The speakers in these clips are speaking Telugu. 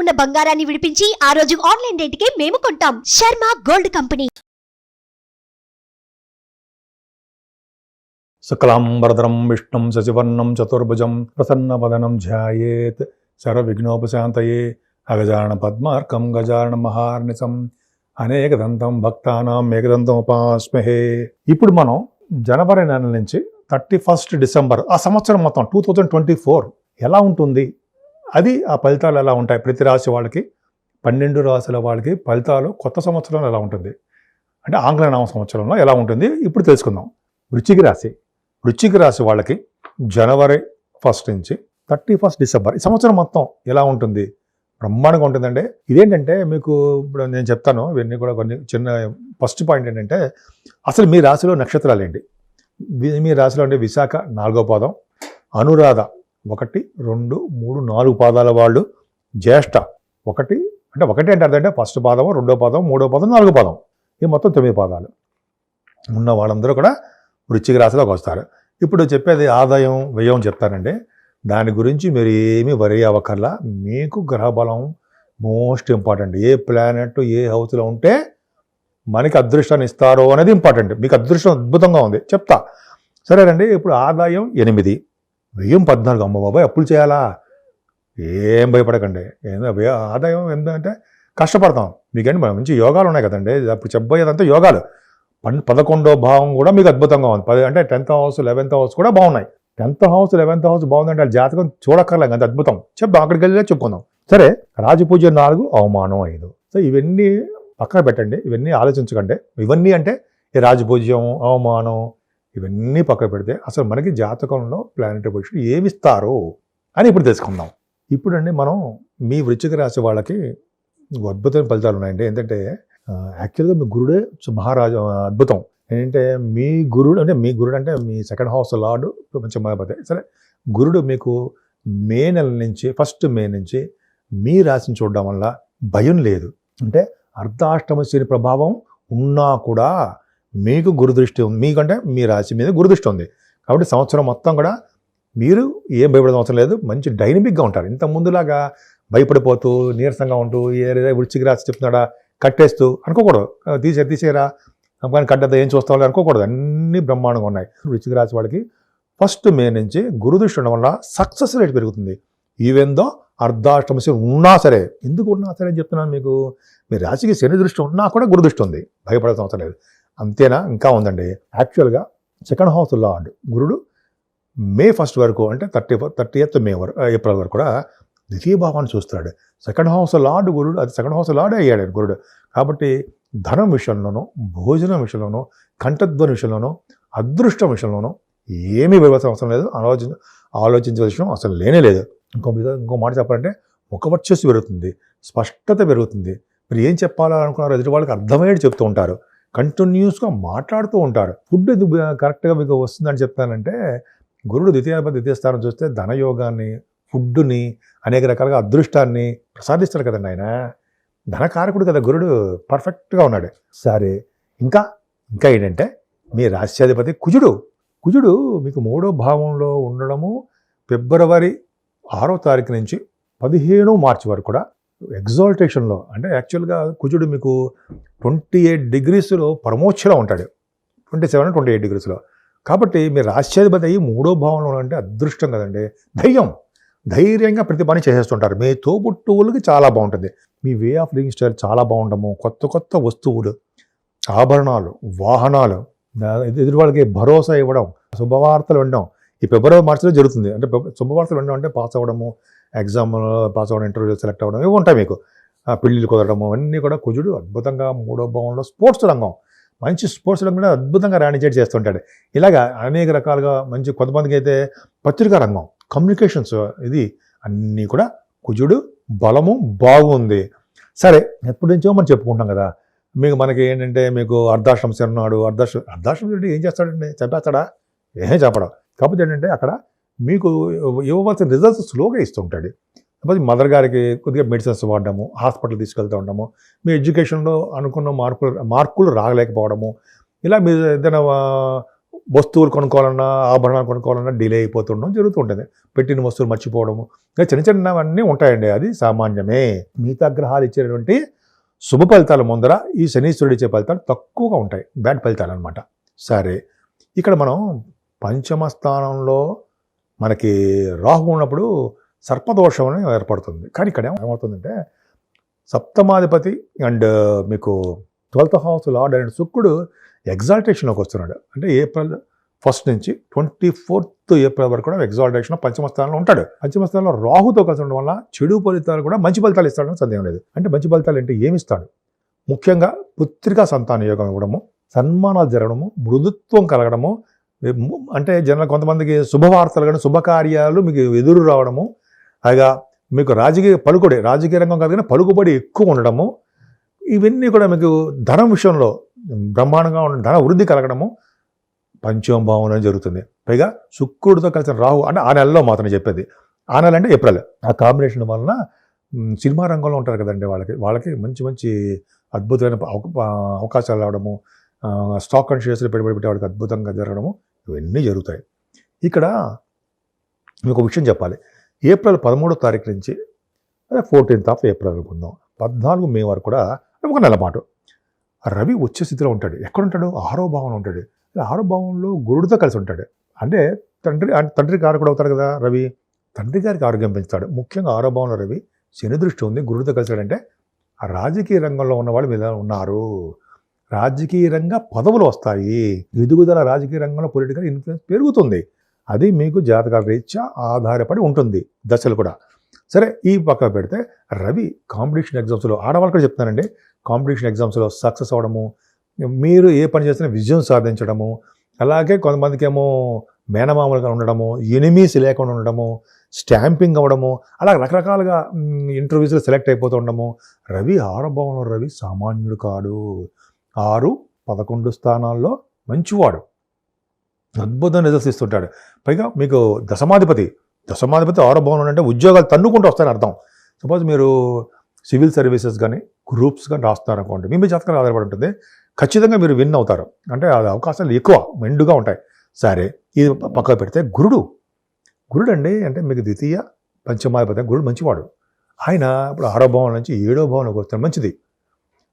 ఉన్న బంగారాన్ని విడిపించి ఆ రోజు ఆన్లైన్ రేటుకే మేము కొంటాం. Sharma gold company. శుక్లాంబరధరం విష్ణుం శశివర్ణం చతుర్భుజం ప్రసన్నవదనం ధ్యాయేత్. సర్వవిఘ్నోపశాంతయే అగజారణ పద్మార్కం గజారణ మహార్నిసం అనేక దంతం భక్తానాం ఏకదంతం ఉపాస్మహే ఇప్పుడు మనం జనవరి నెల నుంచి థర్టీ ఫస్ట్ డిసెంబర్ ఆ సంవత్సరం మొత్తం టూ థౌజండ్ ట్వంటీ ఫోర్ ఎలా ఉంటుంది? అది ఆ ఫలితాలు ఎలా ఉంటాయి? ప్రతి రాశి వాళ్ళకి పన్నెండు రాశుల వాళ్ళకి ఫలితాలు కొత్త సంవత్సరంలో ఎలా ఉంటుంది? అంటే ఆంగ్ల నవ సంవత్సరంలో ఎలా ఉంటుంది? ఇప్పుడు తెలుసుకుందాం. వృచ్చిక రాశి. వృచ్చిక రాశి వాళ్ళకి జనవరి ఫస్ట్ నుంచి థర్టీ ఫస్ట్ డిసెంబర్ ఈ సంవత్సరం మొత్తం ఎలా ఉంటుంది? బ్రహ్మాండంగా ఉంటుందండి. ఇదేంటంటే మీకు ఇప్పుడు నేను చెప్తాను ఇవన్నీ కూడా కొన్ని చిన్న ఫస్ట్ పాయింట్ ఏంటంటే అసలు మీ రాశిలో నక్షత్రాలు ఏంటి? మీ- మీ రాశిలో అంటే విశాఖ నాలుగో పాదం అనురాధ ఒకటి రెండు మూడు నాలుగు పాదాల వాళ్ళు జ్యేష్ఠ. ఒకటి అంటే ఒకటి అంటే అర్థం అంటే ఫస్ట్ పాదం రెండో పాదం మూడో పాదం నాలుగో పాదం ఈ మొత్తం తొమ్మిది పాదాలు. ఉన్న వాళ్ళందరూ కూడా వృశ్చిక రాశిలోకి వస్తారు. ఇప్పుడు చెప్పేది ఆదాయం వ్యయం చెప్తానండి. దాని గురించి మీరు ఏమీ వరి అవ్వకల్లా మీకు గ్రహబలం most important. A planet a హౌస్లో ఉంటే మనకి అదృష్టాన్ని ఇస్తారో అనేది ఇంపార్టెంట్. మీకు అదృష్టం అద్భుతంగా ఉంది. చెప్తా. సరేనండి ఇప్పుడు ఆదాయం ఎనిమిది. వ్యయం పద్నాలుగు. అమ్మ బాబాయ్ అప్పులు చేయాలా? ఏం భయపడకండి. ఏందో ఆదాయం ఏంటంటే కష్టపడతాం. మీకంటే మంచి యోగాలు ఉన్నాయి కదండి. అప్పుడు చెప్పబోయేదంతా యోగాలు. పన్ పదకొండో భావం కూడా మీకు అద్భుతంగా ఉంది. పది అంటే టెన్త్ హౌస్ లెవెన్త్ హౌస్ కూడా బాగున్నాయి. టెన్త్ హౌస్ లెవెన్త్ హౌస్ బాగుందంటే ఆ జాతకం చూడక్కర్లేదు. అంత అద్భుతం. చెప్దాం అక్కడికి వెళ్ళి చెప్పుకుందాం. సరే రాజపూజ నాలుగు అవమానం ఐదు. సో ఇవన్నీ పక్కన పెట్టండి. ఇవన్నీ ఆలోచించకండి. ఇవన్నీ అంటే ఈ రాజపూజ్యం అవమానం ఇవన్నీ పక్కన పెడితే అసలు మనకి జాతకంలో ప్లానెట్ పొజిషన్ ఏమిస్తారు అని ఇప్పుడు తెలుసుకుందాం. ఇప్పుడండి మనం మీ వృచ్చిక రాశి వాళ్ళకి అద్భుతమైన ఫలితాలు ఉన్నాయండి. ఏంటంటే యాక్చువల్గా మీ గురుడే మహారాజు అద్భుతం. ఏంటంటే మీ గురుడు అంటే మీ గురుడు అంటే మీ సెకండ్ హౌస్ లార్డు కొంచెం మొదలుపెట్టాయి సరే గురుడు మీకు మే నెల నుంచి ఫస్ట్ మే నుంచి మీ రాశిని చూడడం వల్ల భయం లేదు. అంటే అర్ధాష్టమ శని ప్రభావం ఉన్నా కూడా మీకు గురుదృష్టి ఉంది. మీకంటే మీ రాశి మీద గురుదృష్టి ఉంది. కాబట్టి సంవత్సరం మొత్తం కూడా మీరు ఏం భయపడడం అవసరం లేదు. మంచి డైనమిక్గా ఉంటారు. ఇంత ముందులాగా భయపడిపోతూ నీరసంగా ఉంటూ ఏ వృచ్చిక రాసి చెప్తున్నాడా కట్టేస్తూ అనుకోకూడదు. తీసే తీసేరా కానీ కట్టద్దా ఏం చూస్తాం అనుకోకూడదు. అన్ని బ్రహ్మాండంగా ఉన్నాయి. వృచ్చిక రాసి వాళ్ళకి ఫస్ట్ మే నుంచి గురుదృష్టి ఉండడం వల్ల సక్సెస్ రేట్ పెరుగుతుంది. ఈవెందో దో ఉన్నా సరే. ఎందుకు ఉన్నా సరే అని చెప్తున్నాను మీకు. మీ రాశికి శని దృష్టి ఉన్నా కూడా గురుదృష్టి ఉంది. భయపడాల్సిన అవసరం లేదు. అంతేనా? ఇంకా ఉందండి. యాక్చువల్గా సెకండ్ హౌస్ లార్డ్ గురుడు మే ఫస్ట్ వరకు అంటే థర్టీ థర్టీ ఎత్ మే వరకు ఏప్రిల్ వరకు కూడా ద్వితీయ భావాన్ని చూస్తాడు. సెకండ్ హౌస్ లార్డ్ గురుడు అది సెకండ్ హౌస్ లార్డ్ అయ్యాడు గురుడు. కాబట్టి ధనం విషయంలోనూ భోజనం విషయంలోనూ కంఠధ్వని విషయంలోనూ అదృష్టం విషయంలోనూ ఏమీ భయపడాల్సిన అవసరం లేదు. ఆలోచించ ఆలోచించవలసిన అసలు లేనే లేదు. ఇంకో మీద ఇంకో మాట చెప్పాలంటే ఒక వర్చస్సు పెరుగుతుంది. స్పష్టత పెరుగుతుంది. మీరు ఏం చెప్పాలనుకున్నారో ఎదుటి వాళ్ళకి అర్థమయ్యేది చెప్తూ ఉంటారు. కంటిన్యూస్గా మాట్లాడుతూ ఉంటారు. ఫుడ్ ఎందుకు కరెక్ట్గా మీకు వస్తుందని చెప్తానంటే గురుడు ద్వితీయాధిపతి ద్వితీయ స్థానం చూస్తే ధనయోగాన్ని ఫుడ్ని అనేక రకాలుగా అదృష్టాన్ని ప్రసాదిస్తాడు కదండి ఆయన ధనకారకుడు కదా గురుడు పర్ఫెక్ట్గా ఉన్నాడు. సరే ఇంకా ఇంకా ఏంటంటే మీ రాష్ట్రాధిపతి కుజుడు. కుజుడు మీకు మూడో భావంలో ఉండడము ఫిబ్రవరి ఆరో తారీఖు నుంచి పదిహేను మార్చి వరకు కూడా ఎగ్జాల్టేషన్లో అంటే యాక్చువల్గా కుజుడు మీకు ట్వంటీ ఎయిట్ డిగ్రీస్లో పరమోచ్చలో ఉంటాడు. ట్వంటీ సెవెన్ ట్వంటీ ఎయిట్ డిగ్రీస్లో. కాబట్టి మీరు రాష్ట్రాధిపతి అయ్యి మూడో భావంలో అంటే అదృష్టం కదండి. ధైర్యం ధైర్యంగా ప్రతి పని చేసేస్తుంటారు. మీ తోబుట్టువులకి చాలా బాగుంటుంది. మీ వే ఆఫ్ లివింగ్ స్టైల్ చాలా బాగుండము కొత్త కొత్త వస్తువులు ఆభరణాలు వాహనాలు దా- వాళ్ళకి భరోసా ఇవ్వడం శుభవార్తలు వినడం. ఈ ఫిబ్రవరి మార్చిలో జరుగుతుంది. అంటే శుభవార్తలు వినడం అంటే పాస్ అవ్వడము ఎగ్జామ్లో పాస్ అవ్వడం ఇంటర్వ్యూ సెలెక్ట్ అవ్వడం ఇవి ఉంటాయి మీకు. పెళ్ళిళ్ళు పెళ్ళిళ్ళు కుదరడము అన్నీ కూడా కుజుడు అద్భుతంగా మూడో భావంలో స్పోర్ట్స్ రంగం. మంచి స్పోర్ట్స్ రంగంలో అద్భుతంగా రాణించేటి చేస్తుంటాడు. ఇలాగా అనేక రకాలుగా మంచి కొంతమందికి అయితే పత్రికా రంగం కమ్యూనికేషన్స్ ఇది అన్నీ కూడా కుజుడు బలము బాగుంది సరే ఎప్పటి నుంచో మనం చెప్పుకుంటాం కదా. మీకు మనకి ఏంటంటే మీకు అర్ధాశ్రమ ఉన్నాడు అర్ధాశ్రమ అర్ధాశ్రమ శని ఏం చేస్తాడండి? చెప్పేస్తాడా ఏం చెప్పడం కాకపోతే ఏంటంటే అక్కడ మీకు ఇవ్వవలసిన రిజల్ట్స్ స్లోగా ఇస్తుంటాడు. లేకపోతే మదర్ గారికి కొద్దిగా మెడిసిన్స్ వాడడము హాస్పిటల్ తీసుకెళ్తూ ఉండడము మీ ఎడ్యుకేషన్లో అనుకున్న మార్కులు మార్కులు రాగలేకపోవడము ఇలా మీరు ఏదైనా వస్తువులు కొనుక్కోవాలన్నా ఆభరణాలు కొనుక్కోవాలన్నా డిలే అయిపోతుండడం జరుగుతుంటుంది పెట్టిన వస్తువులు మర్చిపోవడము ఇలా చిన్న చిన్నవన్నీ ఉంటాయండి అది సామాన్యమే. మిగతా గ్రహాలు ఇచ్చేటువంటి శుభ ఫలితాల ముందర ఈ శనీశ్వరుడు ఇచ్చే ఫలితాలు తక్కువగా ఉంటాయి బ్యాడ్ ఫలితాలు అనమాట సరే ఇక్కడ మనం పంచమ స్థానంలో మనకి రాహు ఉన్నప్పుడు సర్పదోషం ఏర్పడుతుంది. కానీ ఇక్కడ ఏమవుతుందంటే సప్తమాధిపతి అండ్ మీకు ట్వెల్త్ హౌస్ లార్డ్ అండ్ శుక్రుడు ఎగ్జాల్టేషన్లోకి వస్తున్నాడు. అంటే ఏప్రిల్ ఫస్ట్ నుంచి ట్వంటీ ఫోర్త్ ఏప్రిల్ వరకు కూడా ఎగ్జాల్టేషన్ పంచమ స్థానంలో ఉంటాడు. పంచమ స్థానంలో రాహుతో కలిసి ఉండడం వల్ల చెడు ఫలితాలు కూడా మంచి ఫలితాలు ఇస్తాడని సందేహం లేదు. అంటే మంచి ఫలితాలు అంటే ఏమి ఇస్తాడు? ముఖ్యంగా పుత్రికా సంతాన యోగం ఇవ్వడము సన్మానాలు జరగడము మృదుత్వం కలగడము అంటే జనరల్ కొంతమందికి శుభవార్తలు కానీ శుభకార్యాలు మీకు ఎదురు రావడము పైగా మీకు రాజకీయ పలుకుబడి రాజకీయ రంగం కాదు కానీ పలుకుబడి ఎక్కువ ఉండడము ఇవన్నీ కూడా మీకు ధనం విషయంలో బ్రహ్మాండంగా ఉన్న ధన వృద్ధి కలగడము పంచమ భావంలో జరుగుతుంది. పైగా శుక్రుడితో కలిసిన రాహు అంటే ఆ నెలలో మాత్రం చెప్పేది. ఆ నెల అంటే ఏప్రిల్. ఆ కాంబినేషన్ వలన సినిమా రంగంలో ఉంటారు కదండి వాళ్ళకి. వాళ్ళకి మంచి మంచి అద్భుతమైన అవకాశాలు రావడము స్టాక్ అండ్ షేర్స్లో పెట్టుబడి పెట్టే వాళ్ళకి అద్భుతంగా జరగడము ఇవన్నీ జరుగుతాయి. ఇక్కడ మీకు ఒక విషయం చెప్పాలి. ఏప్రిల్ పదమూడో తారీఖు నుంచి అదే ఫోర్టీన్త్ ఆఫ్ ఏప్రిల్ అనుకుందాం. పద్నాలుగు మే వరకు కూడా ఒక నెల పాటు. రవి వచ్చే స్థితిలో ఉంటాడు. ఎక్కడ ఉంటాడు ఆరో భావంలో ఉంటాడు. ఆరో భావంలో గురుడితో కలిసి ఉంటాడు. అంటే తండ్రి తండ్రి గారు కూడా అవుతాడు కదా రవి? తండ్రి గారికి ఆరోగ్యం పెంచుతాడు. ముఖ్యంగా ఆరో భావంలో రవి శని దృష్టి ఉంది గురుడితో కలిసాడంటే ఆ రాజకీయ రంగంలో ఉన్న వాళ్ళు మీద ఉన్నారు. రాజకీయ రంగ పదవులు వస్తాయి. ఎదుగుదల రాజకీయ రంగంలో పొలిటికల్ ఇన్ఫ్లుయెన్స్ పెరుగుతుంది. అది మీకు జాతకాల రీత్యా ఆధారపడి ఉంటుంది దశలు కూడా. సరే ఈ పక్క పెడితే రవి కాంపిటీషన్ ఎగ్జామ్స్లో ఆడవాళ్ళు కూడా చెప్తానండి కాంపిటీషన్ ఎగ్జామ్స్లో సక్సెస్ అవ్వడము మీరు ఏ పని చేసినా విజయం సాధించడము అలాగే కొంతమందికి ఏమో మేనమామలుగా ఉండడము ఎనిమీస్ లేకుండా ఉండడము స్టాంపింగ్ అవ్వడము అలా రకరకాలుగా ఇంటర్వ్యూస్లో సెలెక్ట్ అయిపోతూ ఉండడము. రవి ఆరభావంలో రవి సామాన్యుడు కాడు. ఆరు పదకొండు స్థానాల్లో మంచివాడు. అద్భుతం రిజల్ట్స్ ఇస్తుంటాడు. పైగా మీకు దశమాధిపతి దశమాధిపతి ఆరో భవనం అంటే ఉద్యోగాలు తన్నుకుంటూ వస్తాయని అర్థం. సపోజ్ మీరు సివిల్ సర్వీసెస్ కానీ గ్రూప్స్ కానీ రాస్తున్నారు అనుకోండి మీ మీ జాతకాలు ఆధారపడి ఉంటుంది. ఖచ్చితంగా మీరు విన్ అవుతారు. అంటే అది అవకాశాలు ఎక్కువ మెండుగా ఉంటాయి. సరే ఇది పక్కకు పెడితే గురుడు. గురుడు అండి అంటే మీకు ద్వితీయ పంచమాధిపతి గురుడు మంచివాడు. ఆయన ఇప్పుడు ఆరో భవనం నుంచి ఏడో భవనంలోకి వస్తాడు మంచిది.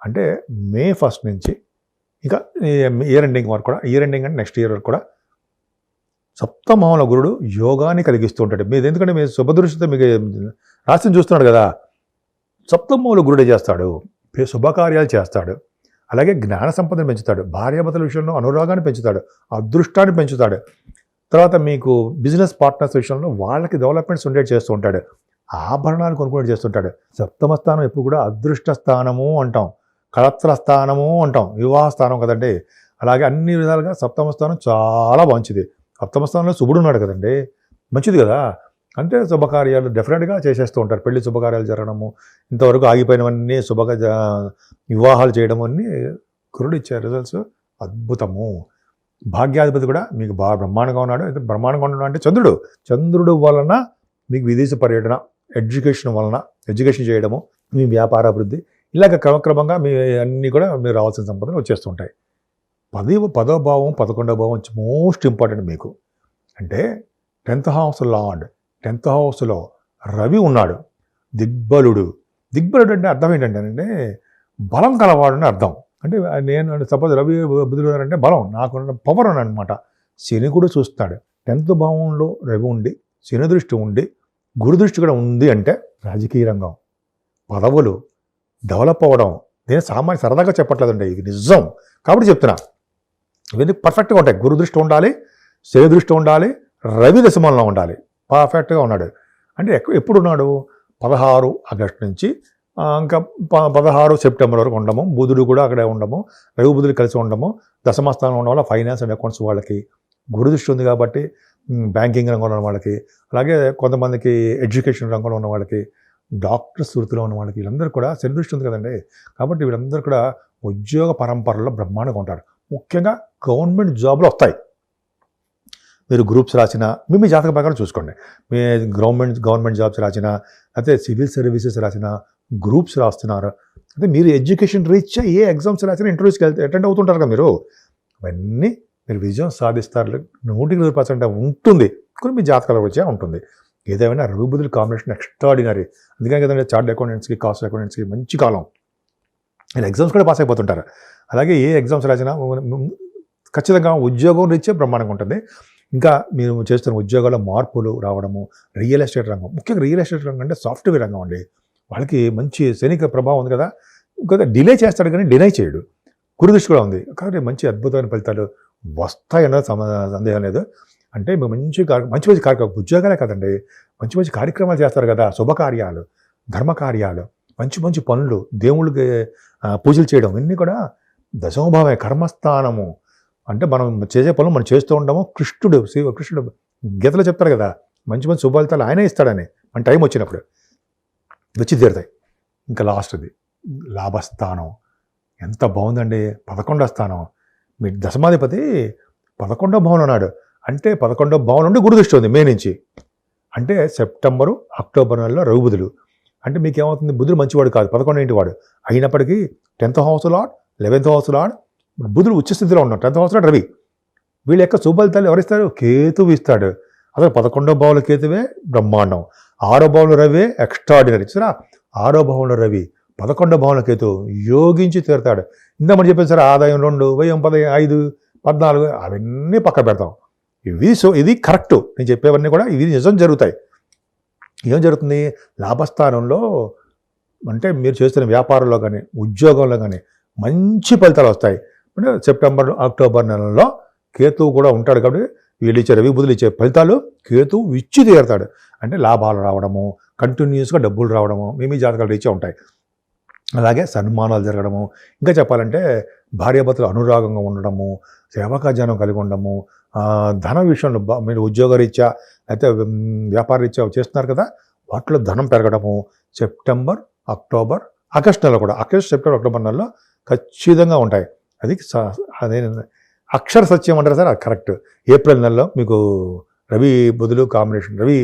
అంటే మే ఫస్ట్ నుంచి ఇంకా ఇయర్ ఎండింగ్ వరకు కూడా ఇయర్ ఎండింగ్ అంటే నెక్స్ట్ ఇయర్ వరకు కూడా సప్తమాముల గురుడు యోగాన్ని కలిగిస్తూ ఉంటాడు. మీరు ఎందుకంటే మీరు శుభదృష్టితో మీకు రాశిని చూస్తున్నాడు కదా. సప్తమహంలో గురుడే చేస్తాడు? శుభకార్యాలు చేస్తాడు. అలాగే జ్ఞాన సంపదను పెంచుతాడు. భార్యాభర్తల విషయంలో అనురాగాన్ని పెంచుతాడు. అదృష్టాన్ని పెంచుతాడు. తర్వాత మీకు బిజినెస్ పార్ట్నర్స్ విషయంలో వాళ్ళకి డెవలప్మెంట్స్ ఉండేది చేస్తూ ఉంటాడు. ఆభరణాలు కొనుక్కునేది చేస్తుంటాడు సప్తమ స్థానం ఎప్పుడు కూడా అదృష్ట స్థానము అంటాం. కళత్ర స్థానము అంటాం. వివాహ స్థానం కదండి. అలాగే అన్ని విధాలుగా సప్తమ స్థానం చాలా మంచిది. సప్తమ స్థానంలో శుభుడు ఉన్నాడు కదండి. మంచిది కదా. అంటే శుభకార్యాలు డెఫినెట్గా చేసేస్తూ ఉంటారు. పెళ్ళి శుభకార్యాలు జరగడము ఇంతవరకు ఆగిపోయినవన్నీ శుభక జ- వివాహాలు చేయడం అన్నీ గురుడు ఇచ్చే రిజల్ట్స్ అద్భుతము. భాగ్యాధిపతి కూడా మీకు బాగా బ్రహ్మాండంగా ఉన్నాడు. అయితే బ్రహ్మాండంగా ఉన్నాడు అంటే చంద్రుడు. చంద్రుడు వలన మీకు విదేశ పర్యటన ఎడ్యుకేషన్ వలన ఎడ్యుకేషన్ చేయడము మీ వ్యాపార అభివృద్ధి ఇలాగ క్రమక్రమంగా మీ అన్నీ కూడా మీరు రావాల్సిన సంపదలు వచ్చేస్తుంటాయి పదవ పదో భావం పదకొండో భావం మోస్ట్ ఇంపార్టెంట్ మీకు. అంటే టెన్త్ హౌస్ లార్డ్ టెన్త్ హౌస్లో రవి ఉన్నాడు. దిగ్బలుడు. దిగ్బలుడు అంటే అర్థం ఏంటంటే బలం కలవాడు అని అర్థం. అంటే నేను సపోజ్ రవి బుధుడు అంటే బలం నాకు పవర్ అని అనమాట శని కూడా చూస్తాడు. టెన్త్ భావంలో రవి ఉండి శని దృష్టి ఉండి గురు దృష్టి కూడా ఉంది అంటే రాజకీయ రంగం. పదవులు డెవలప్ అవ్వడం. నేను సామాన్య సరదాగా చెప్పట్లేదండి ఇది నిజం. కాబట్టి చెప్తున్నా. ఇవన్నీ పర్ఫెక్ట్గా ఉంటాయి. గురు దృష్టి ఉండాలి శని దృష్టి ఉండాలి రవి దశమంలో ఉండాలి. పర్ఫెక్ట్గా ఉన్నాడు. అంటే ఎక్క- ఎప్పుడు ఉన్నాడు పదహారు ఆగస్టు నుంచి ఇంకా ప- పదహారు సెప్టెంబర్ వరకు ఉండము. బుధుడు కూడా అక్కడే ఉండము. రవి బుధుడు కలిసి ఉండము. దశమస్థానంలో ఉండడం వల్ల ఫైనాన్స్ అండ్ అకౌంట్స్ వాళ్ళకి గురు దృష్టి ఉంది కాబట్టి బ్యాంకింగ్ రంగంలో ఉన్న వాళ్ళకి అలాగే కొంతమందికి ఎడ్యుకేషన్ రంగంలో ఉన్న వాళ్ళకి డాక్టర్స్ వృత్తిలో ఉన్న వాళ్ళకి వీళ్ళందరూ కూడా శని దృష్టి ఉంది కదండి. కాబట్టి వీళ్ళందరూ కూడా ఉద్యోగ పరంపరలో బ్రహ్మాండంగా ఉంటారు. ముఖ్యంగా గవర్నమెంట్ జాబ్లు వస్తాయి. మీరు గ్రూప్స్ రాసిన మీ మీ జాతక ప్రకారం చూసుకోండి. మీ గవర్నమెంట్ గవర్నమెంట్ జాబ్స్ రాసిన అయితే సివిల్ సర్వీసెస్ రాసిన గ్రూప్స్ రాస్తున్నారు. అంటే మీరు ఎడ్యుకేషన్ రీచ్ ఏ ఎగ్జామ్స్ రాసిన ఇంటర్వ్యూస్కి వెళ్తే అటెండ్ అవుతుంటారు కదా మీరు. అవన్నీ మీరు విజయం సాధిస్తారు. నూటికి నూరు పర్సెంట్ ఉంటుంది. కొన్ని మీ జాతకాల వచ్చే ఉంటుంది. ఏదేమైనా రవి కాంబినేషన్ ఎక్స్ట్రాడినరీ అందుకని కదండి చార్ట్ అకౌంటెంట్స్కి కాస్ట్ అకౌంటెంట్స్కి మంచి కాలం. నేను ఎగ్జామ్స్ కూడా పాస్ అయిపోతుంటారు. అలాగే ఏ ఎగ్జామ్స్ రాసినా ఖచ్చితంగా ఉద్యోగం రీత్యా బ్రహ్మాండంగా ఉంటుంది. ఇంకా మీరు చేస్తున్న ఉద్యోగాల్లో మార్పులు రావడము రియల్ ఎస్టేట్ రంగం ముఖ్యంగా రియల్ ఎస్టేట్ రంగం అంటే సాఫ్ట్వేర్ రంగం అండి. వాళ్ళకి మంచి సైనిక ప్రభావం ఉంది కదా ఇంకా డిలే చేస్తాడు కానీ డినై చేయడు. కురుదృష్టి కూడా ఉంది. కాబట్టి మంచి అద్భుతమైన ఫలితాలు వస్తాయన్నది సందేహం లేదు. అంటే మీకు మంచి మంచి మంచి కార్యక్రమం ఉద్యోగాలే కదండి. మంచి మంచి కార్యక్రమాలు చేస్తారు కదా శుభకార్యాలు ధర్మకార్యాలు మంచి మంచి పనులు దేవుళ్ళకి పూజలు చేయడం ఇవన్నీ కూడా దశమభావమే కర్మస్థానము. అంటే మనం చేసే పనులు మనం చేస్తూ ఉంటాము. కృష్ణుడు శివ కృష్ణుడు గీతలో చెప్తారు కదా మంచి మంచి శుభాలితాలు ఆయనే ఇస్తాడని. మన టైం వచ్చినప్పుడు వచ్చి తీరుతాయి. ఇంకా లాస్ట్ది లాభస్థానం. ఎంత బాగుందండి పదకొండో స్థానం. మీ దశమాధిపతి పదకొండో భవన్ ఉన్నాడు అంటే పదకొండో భవన్ నుండి గురుదృష్టి ఉంది మే నుంచి. అంటే సెప్టెంబరు అక్టోబర్ నెలలో రవి బుధులు అంటే మీకు ఏమవుతుంది బుధుడు మంచివాడు కాదు పదకొండు ఇంటి వాడు అయినప్పటికీ tenth house lord eleventh house lord బుధుడు ఉచ్చస్థితిలో ఉన్నాడు. టెన్త్ హౌస్ లాడ్ రవి. వీళ్ళ యొక్క శుభలితాలు ఎవరిస్తారు? కేతువు ఇస్తాడు. అసలు పదకొండో భావంలో కేతువే బ్రహ్మాండం. ఆరో భావంలో రవి ఎక్స్ట్రాడినరీ సరే ఆరో భావంలో రవి. పదకొండో భావంలో కేతు యోగించి తీరుతాడు. ఇందా మనం చెప్పాను సార్ ఆదాయం రెండు వ్యయం పది ఐదు పద్నాలుగు అవన్నీ పక్క పెడతాం. ఇవి సో ఇది కరెక్ట్ నేను చెప్పేవన్నీ కూడా ఇవి నిజం జరుగుతాయి. ఏం జరుగుతుంది? లాభస్థానంలో అంటే మీరు చేస్తున్న వ్యాపారంలో కానీ ఉద్యోగంలో కానీ మంచి ఫలితాలు వస్తాయి. అంటే సెప్టెంబర్ అక్టోబర్ నెలలో కేతువు కూడా ఉంటాడు కాబట్టి వీళ్ళు ఇచ్చే రవి బుధులు ఇచ్చే ఫలితాలు కేతువు ఇచ్చి తీరుతాడు. అంటే లాభాలు రావడము కంటిన్యూస్గా డబ్బులు రావడము మేమీ జాతకాలు రీచే ఉంటాయి. అలాగే సన్మానాలు జరగడము ఇంకా చెప్పాలంటే భార్యాభర్తలు అనురాగంగా ఉండడము సేవకాజనం కలిగి ఉండడము ధన విషయంలో మీరు ఉద్యోగరీత్యా అయితే వ్యాపార రీత్యా చేస్తున్నారు కదా వాటిలో ధనం పెరగడము సెప్టెంబర్ అక్టోబర్ ఆగస్టు నెలలో కూడా ఆగస్ట్ సెప్టెంబర్ అక్టోబర్ నెలలో ఖచ్చితంగా ఉంటాయి. అది స- అదే అక్షర సత్యం అంటారు సార్ కరెక్ట్. ఏప్రిల్ నెలలో మీకు రవి బుధులు కాంబినేషన్ రవి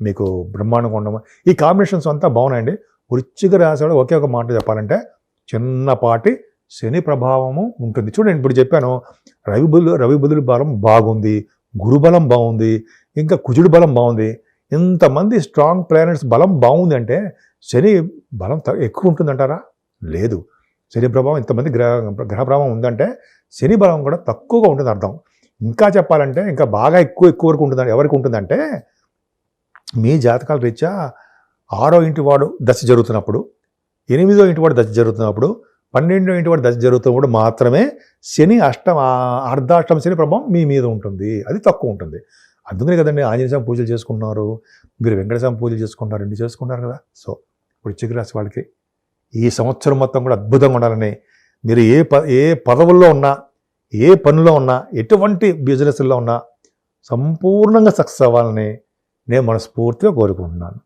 మీకు బ్రహ్మాండంగా ఉండము ఈ కాంబినేషన్స్ అంతా బాగున్నాయండి. వృశ్చిక రాసేవాడు ఒకే ఒక మాట చెప్పాలంటే చిన్నపాటి శని ప్రభావము ఉంటుంది. చూడండి ఇప్పుడు చెప్పాను రవి బుధులు రవి బుధుల బలం బాగుంది గురుబలం బాగుంది ఇంకా కుజుడు బలం బాగుంది. ఇంతమంది స్ట్రాంగ్ ప్లానెట్స్ బలం బాగుంది అంటే శని బలం త- ఎక్కువ ఉంటుందంటారా? లేదు. శని ప్రభావం ఇంతమంది గ్రహ గ్రహ ప్రభావం ఉందంటే శని బలం కూడా తక్కువగా ఉంటుంది అర్థం. ఇంకా చెప్పాలంటే ఇంకా బాగా ఎక్కువ ఎక్కువ వరకు ఉంటుంది ఎవరికి ఉంటుందంటే మీ జాతకాల రీత్యా ఆరో ఇంటి వాడు దశ జరుగుతున్నప్పుడు ఎనిమిదో ఇంటి వాడు దశ జరుగుతున్నప్పుడు పన్నెండో ఇంటి వాడు దశ జరుగుతున్నప్పుడు మాత్రమే శని అష్టమ ఆ- అర్ధాష్టమ శని ప్రభావం మీ మీద ఉంటుంది. అది తక్కువ ఉంటుంది. అందుకనే కదండి ఆంజనేయ స్వామి పూజలు చేసుకున్నారు మీరు వెంకటస్వామి పూజలు చేసుకుంటారు ఇన్ని చేసుకుంటారు కదా. సో వృశ్చిక రాశి వాళ్ళకి ఈ సంవత్సరం మొత్తం కూడా అద్భుతంగా ఉండాలని మీరు ఏ ప ఏ పదవుల్లో ఉన్నా ఏ పనిలో ఉన్నా ఎటువంటి బిజినెస్లో ఉన్నా సంపూర్ణంగా సక్సెస్ అవ్వాలని నేను మనస్ఫూర్తిగా కోరుకుంటున్నాను.